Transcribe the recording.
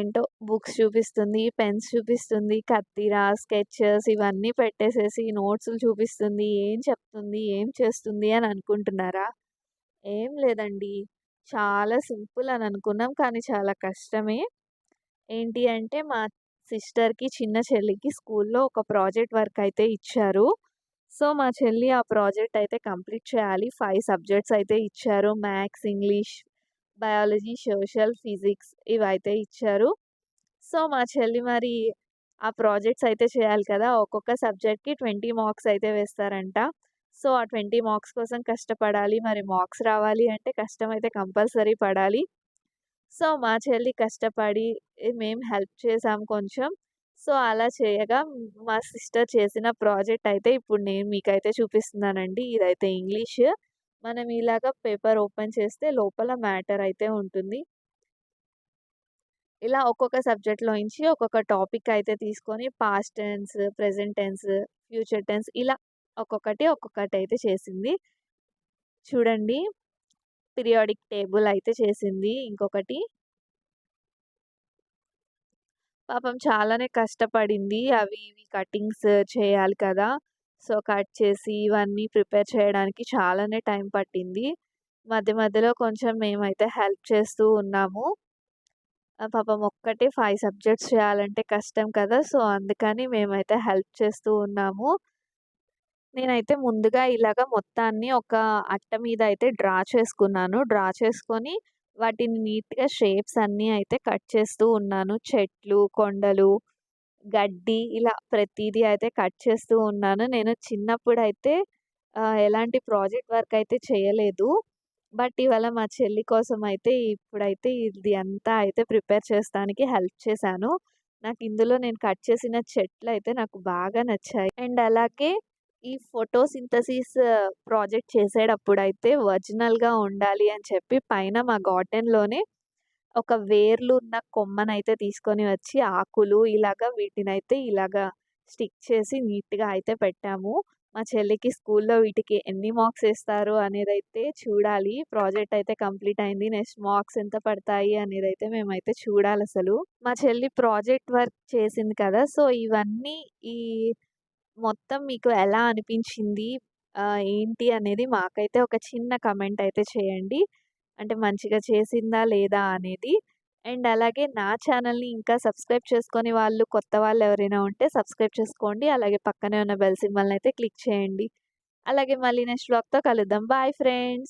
ఏంటో బుక్స్ చూపిస్తుంది పెన్స్ చూపిస్తుంది కత్తిరా స్కెచెస్ ఇవన్నీ పెట్టేసేసి నోట్స్లు చూపిస్తుంది ఏం చెప్తుంది ఏం చేస్తుంది అని అనుకుంటున్నారా? ఏం లేదండి. చాలా సింపుల్ అని అనుకున్నాం కానీ చాలా కష్టమే. ఏంటి అంటే మా సిస్టర్కి చిన్న చెల్లికి స్కూల్లో ఒక ప్రాజెక్ట్ వర్క్ అయితే ఇచ్చారు. సో మా చెల్లి ఆ ప్రాజెక్ట్ అయితే కంప్లీట్ చేయాలి. ఫైవ్ సబ్జెక్ట్స్ అయితే ఇచ్చారు. Maths English biology social physics ఇవైతే ఇచ్చారు. సో మా చెల్లి మరి ఆ ప్రాజెక్ట్స్ అయితే చేయాలి కదా ఒక్కొక్క సబ్జెక్ట్కి ట్వంటీ మార్క్స్ అయితే వేస్తారంట. సో ఆ ట్వంటీ మార్క్స్ కోసం కష్టపడాలి మరి మార్క్స్ రావాలి అంటే కష్టం అయితే కంపల్సరీ పడాలి. సో మా చెల్లి కష్టపడి మేము హెల్ప్ చేసాం కొంచెం. సో అలా చేయగా మా సిస్టర్ చేసిన ప్రాజెక్ట్ అయితే ఇప్పుడు నేను మీకైతే చూపిస్తున్నానండి. ఇదైతే ఇంగ్లీష్ మనం ఇలాగ పేపర్ ఓపెన్ చేస్తే లోపల మ్యాటర్ అయితే ఉంటుంది. ఇలా ఒక్కొక్క సబ్జెక్ట్లో నుంచి ఒక్కొక్క టాపిక్ అయితే తీసుకొని past tense present tense future tense ఇలా ఒక్కొక్కటి ఒక్కొక్కటి అయితే చేసింది. చూడండి. పీరియాడిక్ టేబుల్ అయితే చేసింది ఇంకొకటి. పాపం చాలానే కష్టపడింది. అవి ఇవి కటింగ్స్ చేయాలి కదా. సో కట్ చేసి ఇవన్నీ ప్రిపేర్ చేయడానికి చాలానే టైం పట్టింది. మధ్య మధ్యలో కొంచెం మేమైతే హెల్ప్ చేస్తూ ఉన్నాము. పాపం ఒక్కటే ఫైవ్ సబ్జెక్ట్స్ చేయాలంటే కష్టం కదా! సో అందుకని మేమైతే హెల్ప్ చేస్తూ ఉన్నాము. నేనైతే ముందుగా ఇలాగ మొత్తాన్ని ఒక అట్ట మీద అయితే డ్రా చేసుకున్నాను. డ్రా చేసుకొని వాటిని నీట్గా షేప్స్ అన్నీ అయితే కట్ చేస్తూ ఉన్నాను. చెట్లు కొండలు గడ్డి ఇలా ప్రతిదీ అయితే కట్ చేస్తూ ఉన్నాను. నేను చిన్నప్పుడు అయితే ఎలాంటి ప్రాజెక్ట్ వర్క్ అయితే చేయలేదు. బట్ ఇవాళ మా చెల్లి కోసం అయితే ఇప్పుడైతే ఇది అంతా అయితే ప్రిపేర్ చేస్తానికి హెల్ప్ చేశాను. నాకు ఇందులో నేను కట్ చేసిన చెట్లు అయితే నాకు బాగా నచ్చాయి. అండ్ అలాగే ఈ ఫోటోసింథసిస్ ప్రాజెక్ట్ చేసేటప్పుడు అయితే ఒరిజినల్గా ఉండాలి అని చెప్పి పైన మా గార్డెన్లోనే ఒక వేర్లు ఉన్న కొమ్మనైతే తీసుకొని వచ్చి ఆకులు ఇలాగా వీటినైతే ఇలాగా స్టిక్ చేసి నీట్గా అయితే పెట్టాము. మా చెల్లికి స్కూల్లో వీటికి ఎన్ని మార్క్స్ వేస్తారు అనేది అయితే చూడాలి. ప్రాజెక్ట్ అయితే కంప్లీట్ అయింది. నెక్స్ట్ మార్క్స్ ఎంత పడతాయి అనేది అయితే మేమైతే చూడాలి అసలు. మా చెల్లి ప్రాజెక్ట్ వర్క్ చేసింది కదా సో ఇవన్నీ ఈ మొత్తం మీకు ఎలా అనిపించింది ఏంటి అనేది మాకైతే ఒక చిన్న కమెంట్ అయితే చేయండి. అంటే మంచిగా చేసిందా లేదా అనేది. అండ్ అలాగే నా ఛానల్ని ఇంకా సబ్స్క్రైబ్ చేసుకొని వాళ్ళు కొత్త వాళ్ళు ఎవరైనా ఉంటే సబ్స్క్రైబ్ చేసుకోండి. అలాగే పక్కనే ఉన్న బెల్ సింబల్ని అయితే క్లిక్ చేయండి. అలాగే మళ్ళీ నెక్స్ట్ బ్లాగ్తో కలుద్దాం. Bye friends.